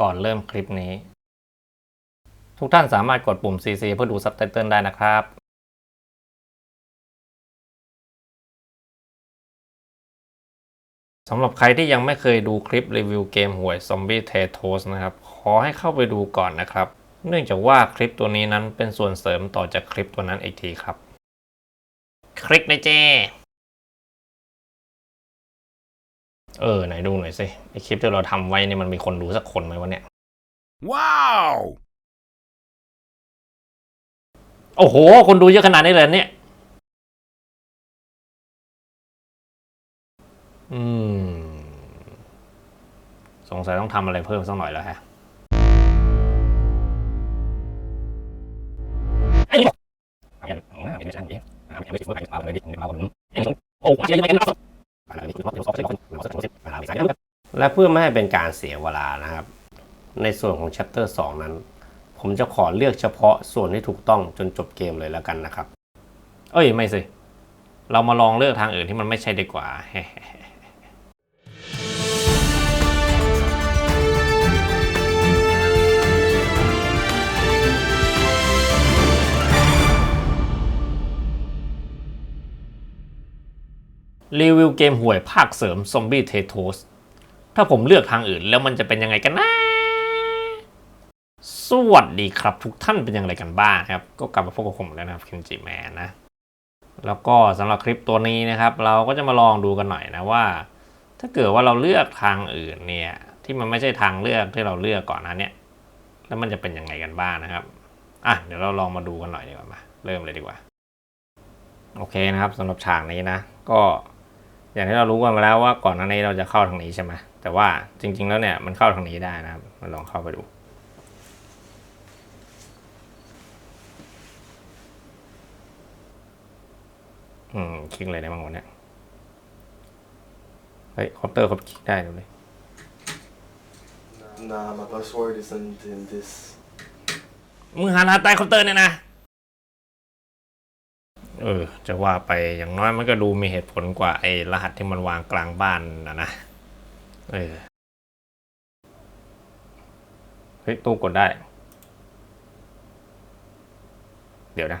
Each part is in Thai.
ก่อนเริ่มคลิปนี้ ทุกท่านสามารถกดปุ่ม CC เพื่อดูซับไตเติลได้นะครับ สำหรับใครที่ยังไม่เคยดูคลิปรีวิวเกมหวย Zombie t a t o s นะครับ ขอให้เข้าไปดูก่อนนะครับ เนื่องจากว่าคลิปตัวนี้นั้นเป็นส่วนเสริมต่อจากคลิปตัวนั้นอีกทีครับ คลิกเลยเจ เออ ไหนดูหน่อยสิไอคลิปที่เราทำไว้นี่มันมีคนดูสักคนไหมวะเนี่ย Wow! โอ้โห คนดูเยอะขนาดนี้เลยเนี่ย อืม สงสัยต้องทำอะไรเพิ่มสักหน่อยแล้วฮะไอ้นี่บอกไม่ใช่ไม่ใช่ไม่ใช่ไม่ใช่ไม่ใช่ไม่ใช่ไม่ใช่โอ้โหเสียยังไงกัน และเพื่อไม่ให้เป็นการเสียเวลานะครับ ในส่วนของ chapter 2 นั้น ผมจะขอเลือกเฉพาะส่วนที่ถูกต้องจนจบเกมเลยแล้วกันนะครับ เอ้ยไม่สิ เรามาลองเลือกทางอื่นที่มันไม่ใช่ดีกว่า รีวิวเกมห่วยภาคเสริม Zombie t a t o s ถ้าผมเลือกทางอื่นแล้วมันจะเป็นยังไงกันนะ สวัสดีครับทุกท่านเป็นย่างไรกันบ้างครับ ก็กลับมาพบกับผมแล้วนะครับคินจิแมนนะ แล้วก็สำหรับคลิปตัวนี้นะครับ เราก็จะมาลองดูกันหน่อยนะว่า ถ้าเกิดว่าเราเลือกทางอื่นเนี่ย ที่มันไม่ใช่ทางเลือกที่เราเลือกก่อนหนเนี่ย แล้วมันจะเป็นยังไงกันบ้างนะครับอะเดี๋ยวเราลองมาดูกันหน่อยดีกว่ามาเริ่มเลยดีกว่า โอเคนะครับสำหรับฉากนี้นะ ก็ อย่างที่เรารู้กันมาแล้วว่าก่อนหน้านี้เราจะเข้าทางนี้ใช่ไหมแต่ว่าจริง ๆ แล้วเนี่ยมันเข้าทางนี้ได้นะครับมาลองเข้าไปดู อืมคลิกอะไรได้บ้างวะเนี่ยเฮ้ยคอปเตอร์เขาคลิกได้ดูเลย Nah, my password isn't in this. มึงหารหัสใต้เคาน์เตอร์เนี่ยนะ เออ จะว่าไปอย่างน้อยมันก็ดูมีเหตุผลกว่าไอ้รหัสที่มันวางกลางบ้านนะนะ เออ เฮ้ย ตู้กดได้ เดี๋ยวนะ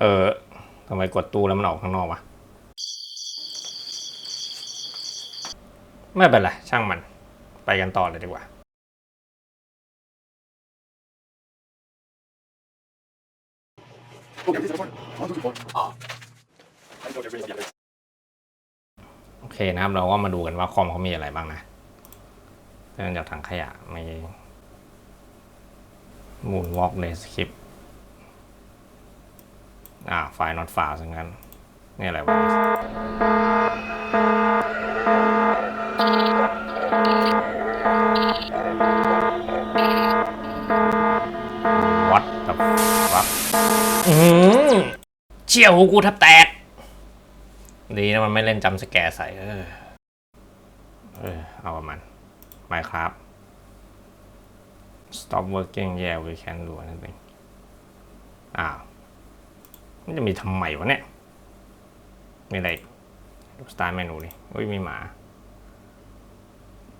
เออทำไมกดตู้แล้วมันออกข้างนอกวะ ไม่เป็นไร ช่างมัน ไปกันต่อเลยดีกว่า โอเคนะครับ เราก็มาดูกันว่าคอมเขามีอะไรบ้างนะเริ่มจากถังขยะมีมูนวอล์กเดสคริปอ่าไฟล์ not file สังกันนี่อะไรวะ เชี่ยวหูกูแทับแตก ดีนะมันไม่เล่นจำสแกร์ใส่ เออ เออ เอาประมาณไม่ครับ stop working yeah we can do anything อ้าวมันจะมีทำไมวะเนี่ย มีอะไรดูสไตล์เมนูดิอุ้ยมีหมา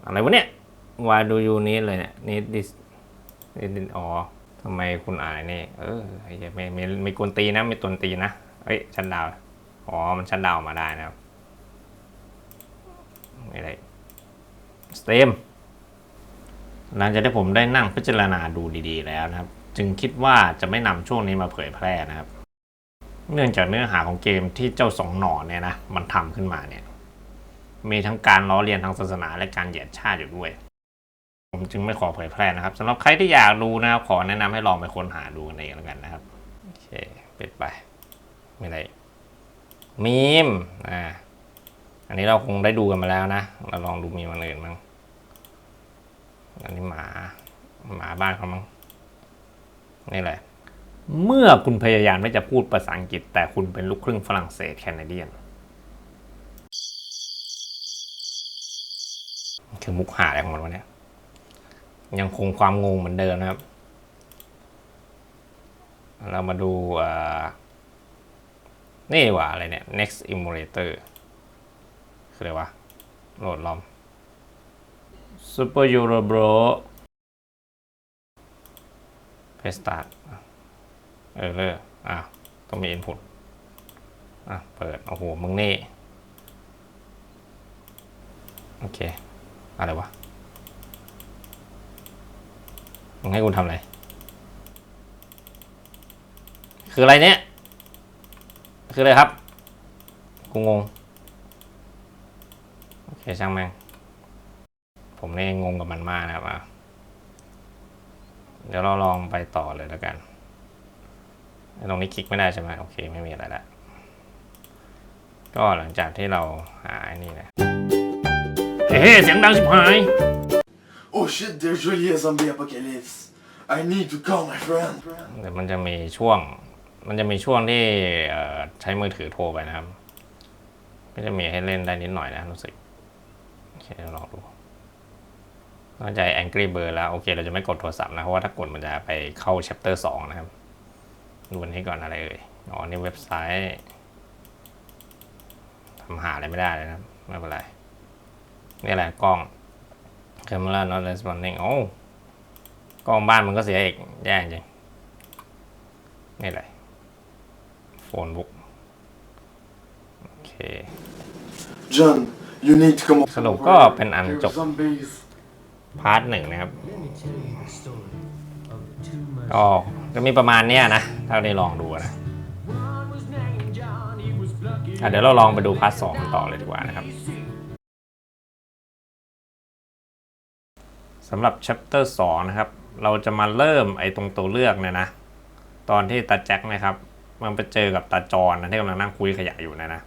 อะไรวะเนี่ย why do you need เลยเนี่ย need this need this อ๋อ ทำไมคุณอายนี่เออไม่ไม่ไม่กวนตีนะไม่ตวนตีนะเฮ้ยชั้นดาวอ๋อมันชั้นดาวมาได้นะครับไม่ได้สเตมหลังจากที่ผมได้นั่งพิจารณาดูดีๆแล้วนะครับ จึงคิดว่าจะไม่นำช่วงนี้มาเผยแพร่นะครับ เนื่องจากเนื้อหาของเกมที่เจ้าสองหนอนเนี่ยนะมันทำขึ้นมาเนี่ย มีทั้งการล้อเลียนทางศาสนาและการเหยียดชาติอยู่ด้วย ผมจึงไม่ขอเผยแพร่นะครับสำหรับใครที่อยากดูนะครับ ขอแนะนำให้ลองไปค้นหาดูกันเองแล้วกันนะครับ โอเคปิดไป ไม่ได้มีมอ่าอันนี้เราคงได้ดูกันมาแล้วนะ เราลองดูมีมันอื่นมั้งอันนี้หมา หมาบ้านเขามั้งนี่แหละ เมื่อคุณพยายามไม่จะพูดภาษาอังกฤษ แต่คุณเป็นลูกครึ่งฝรั่งเศสแคนาเดียน คือมุกหาอะไรของมันวะเนี่ย ยังคงความงงเหมือนเดิมนะครับ เรามาดูนี่ว่าอะไรเนี่ย next emulator คืออะไรวะ โหลดลอม Super Euro Bro เพสตาร์ เออเลยอะ ต้องมี input อะ เปิด โอ้โห มึงนี่ โอเค อะไรวะ มึงให้กูทำอะไร คืออะไรเนี่ย คืออะไรครับ กูงง โอเคช่างแม่ง ผมเนี่ยงงกับมันมากนะครับอะเดี๋ยวเราลองไปต่อเลยแล้วกัน ตรงนี้คลิกไม่ได้ใช่ไหมโอเคไม่มีอะไรละ ก็หลังจากที่เราหาไอ้นี่นะ เฮ้เสียงดังชิบหาย Oh shit, there's really a zombie apocalypse. I need to call my friend. เดี๋ยวมันจะมีช่วง มันจะมีช่วงที่เอ่อใช้มือถือโทรไปนะครับก็จะมีให้เล่นได้นิดหน่อยนะรู้สึกโอเคเดี๋ยวลองดูนอกจาก Angry Bird แล้ว โอเค เราจะไม่กดโทรศัพท์นะ เพราะว่าถ้ากดมันจะไปเข้า chapter 2 นะครับ ดูอันนี้ก่อนอะไรเอ่ย อ๋อ นี่เว็บไซต์ทำหาอะไรไม่ได้เลยนะ ไม่เป็นไร นี่แหละกล้อง camera not responding โอ้กล้องบ้านมันก็เสียอีก แย่จริงนี่แหละโฟนบุ๊กโอเค John, you need to come สรุปก็เป็นอันจบ There's zombies. พาร์ทหนึ่งนะครับ Let me tell you the story of two ก็จะมีประมาณเนี้ยนะ ถ้าได้ลองดูนะ One was named John, he was plucky. อะเดี๋ยวเราลองไปดูพาร์ทสองกันต่อเลยดีกว่านะครับ สำหรับ chapter 2 นะครับ เราจะมาเริ่มไอ้ตรงตัวเลือกเนี่ยนะ ตอนที่ตาแจ็คนะครับ มันไปเจอกับตาจรนะที่กำลังนั่งคุยขยะอยู่เนะนะ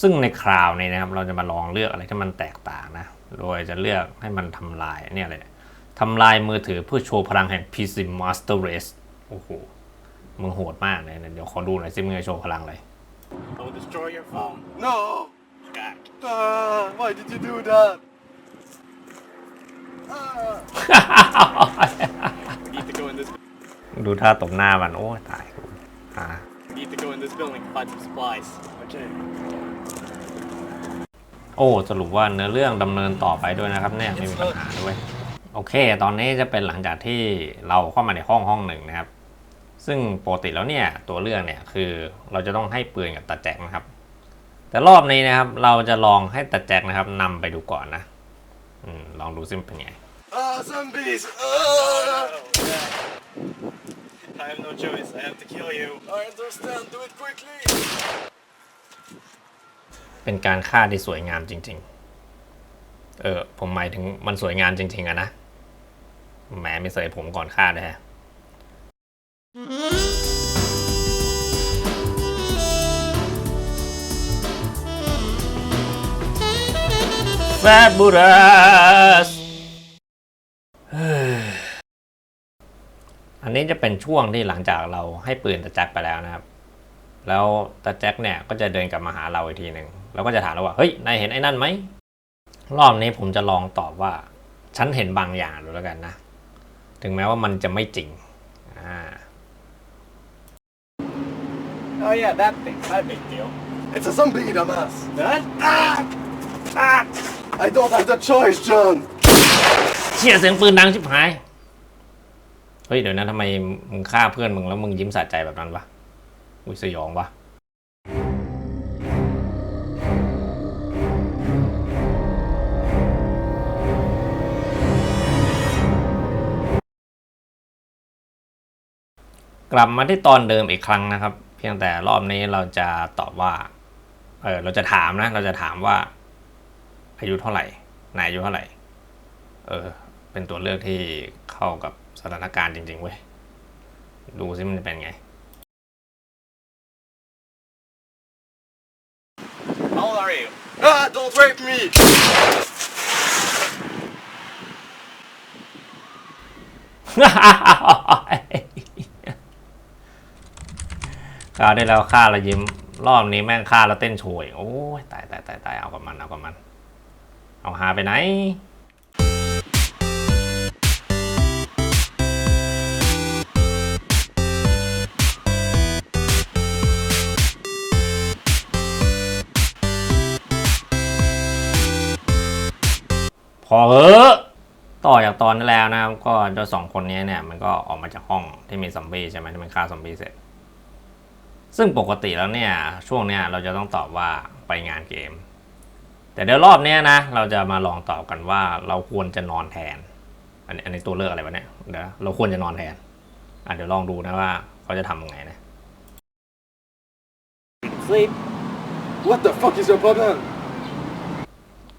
ซึ่งในคราวนี้นะครับ เราจะมาลองเลือกอะไรที่มันแตกต่างนะ โดยจะเลือกให้มันทำลายเนี่ยเลยทำลายมือถือเพื่อโชว์พลังแห่ง PC Master Race โอ้โห มึงโหดมากเลยนะเดี๋ยวขอดูหน่อยสิมึงจะโชว์พลังอะไร I will destroy your phone. No! Back. Ah, why did you do that? Ah. We need to go in this. ดูท่าตบหน้ามัน โอ้ยตายกูอ่า We need to go in this building to find some supplies. Okay. โอ้สรุปว่าเนื้อเรื่องดำเนินต่อไปด้วยนะครับ เนี่ยไม่มีปัญหาด้วย โอเค ตอนนี้จะเป็นหลังจากที่เราเข้ามาในห้องห้องหนึ่งนะครับ ซึ่งปกติแล้วเนี่ยตัวเรื่องเนี่ยคือเราจะต้องให้ปืนกับตาแจ็คนะครับ แต่รอบนี้นะครับเราจะลองให้ตาแจ็คนะครับนำไปดูก่อนนะอืมลองดูซิมันเป็นไง Ah, zombies! Ah. I have no choice. I have to kill you. I understand, do it quickly! เป็นการฆ่าที่สวยงามจริง ๆ เออ ผมหมายถึงมันสวยงามจริง ๆอะนะ แหมไม่เสยผมก่อนฆ่าเลยฮะแฟบูรัส อันนี้จะเป็นช่วงที่หลังจากเราให้ปืนตะแจ็คไปแล้วนะครับ แล้วตาแจ็คเนี่ยก็จะเดินกลับมาหาเราอีกทีหนึ่งเราก็จะถามเราว่าเฮ้ยนายเห็นไอ้นั่นไหมรอบนี้ผมจะลองตอบว่า ฉันเห็นบางอย่างดูแล้วกันนะ ถึงแม้ว่ามันจะไม่จริงอ่า Oh yeah, that thing. Not a big deal. It's a zombie, dumbass! That? I don't have the choice, John! เชี่ยเสียงปืนดังชิบหายเฮ้ยเดี๋ยวนะทำไมมึงฆ่าเพื่อนมึงแล้วมึงยิ้มสะใจแบบนั้นวะอุ้ยสยองวะกลับมาที่ตอนเดิมอีกครั้งนะครับ เพียงแต่รอบนี้เราจะตอบว่า เออเราจะถามนะ เราจะถามว่า อายุเท่าไหร่นายอายุเท่าไหร่ เออ เป็นตัวเลือกที่เข้ากับ สถานการณ์จริงๆเว้ย ดูซิมันจะเป็นไง How old are you? Ah, don't rape me! คราวที่แล้วฆ่าเรายิ้ม รอบนี้แม่งฆ่าเราเต้นโชยโอ้ยตายตายตายตายเอากับมันเอากับมัน เอาหาไปไหน อเออต่อจากตอนนั้นแล้วนะครับก็เจ้าสองคนนี้เนี่ยมันก็ออกมาจากห้องที่มีซอมบี้ใช่ไหมที่มันฆ่าซอมบี้เสร็จ ซึ่งปกติแล้วเนี่ยช่วงเนี้ยเราจะต้องตอบว่าไปงานเกม แต่เดี๋ยวรอบเนี้ยนะ เราจะมาลองตอบกันว่าเราควรจะนอนแทน อันนี้อันนี้ตัวเลือกอะไรวะเนี่ยเดี๋ยวเราควรจะนอนแทนอะเดี๋ยวลองดูนะว่าเขาจะทำยังไงนะ Sleep. What the fuck is your problem?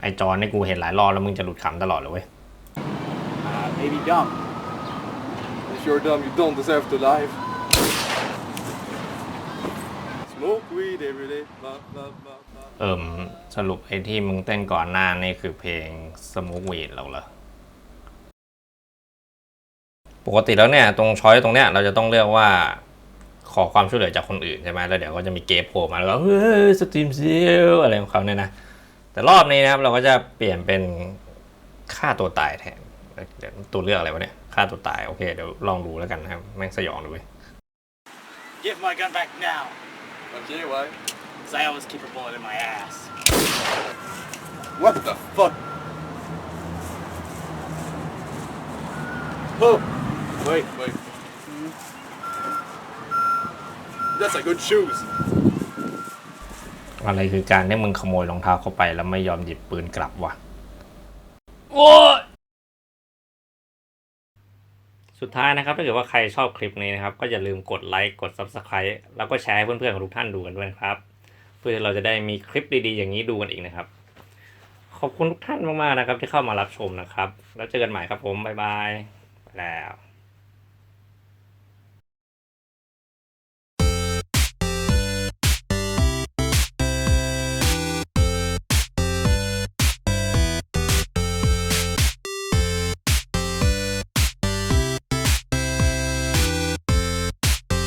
ไอจอนนี่กูเห็นหลายรอบแล้วมึงจะหลุดขำตลอดเลยเว้ย Uh, maybe dumb. If you're dumb, you don't deserve to live. Smoke weed every day. Blah, blah, blah, blah. เอิ่มสรุปไอ้ที่มึงเต้นก่อนหน้านี่คือเพลงสมูทวีดเราเหรอ ปกติแล้วเนี่ย ตรงช้อยตรงเนี้ยเราจะต้องเลือกว่าขอความช่วยเหลือจากคนอื่นใช่ไหมแล้วเดี๋ยวก็จะมีเกมโผล่มาแล้วก็เฮ้ยสตรีมเซลอะไรของเขาเนี่ยนะ แต่รอบนี้นะครับเราก็จะเปลี่ยนเป็นฆ่าตัวตายแทนเดี๋ยวตัวเลือกอะไรวะเนี่ยฆ่าตัวตายโอเคเดี๋ยวลองดูแล้วกันนะครับแม่งสยองดูเว้ย Give my gun back now. Okay, why? Because I always keep a bullet in my ass. What the fuck? Oh! Wait, wait. That's a good shoes. อะไรคือการที่มึงขโมยรองเท้าเข้าไปแล้วไม่ยอมหยิบปืนกลับวะโอ้สุดท้ายนะครับถ้าเกิดว่าใครชอบคลิปนี้นะครับ ก็อย่าลืมกดไลค์กด Subscribe แล้วก็แชร์ให้เพื่อนๆของทุกท่านดูกันด้วยนะครับ เพื่อเราจะได้มีคลิปดีๆ อย่างนี้ดูกันอีกนะครับ ขอบคุณทุกท่านมากๆนะครับที่เข้ามารับชมนะครับ แล้วเจอกันใหม่ครับผมบ๊ายบายไปแล้ว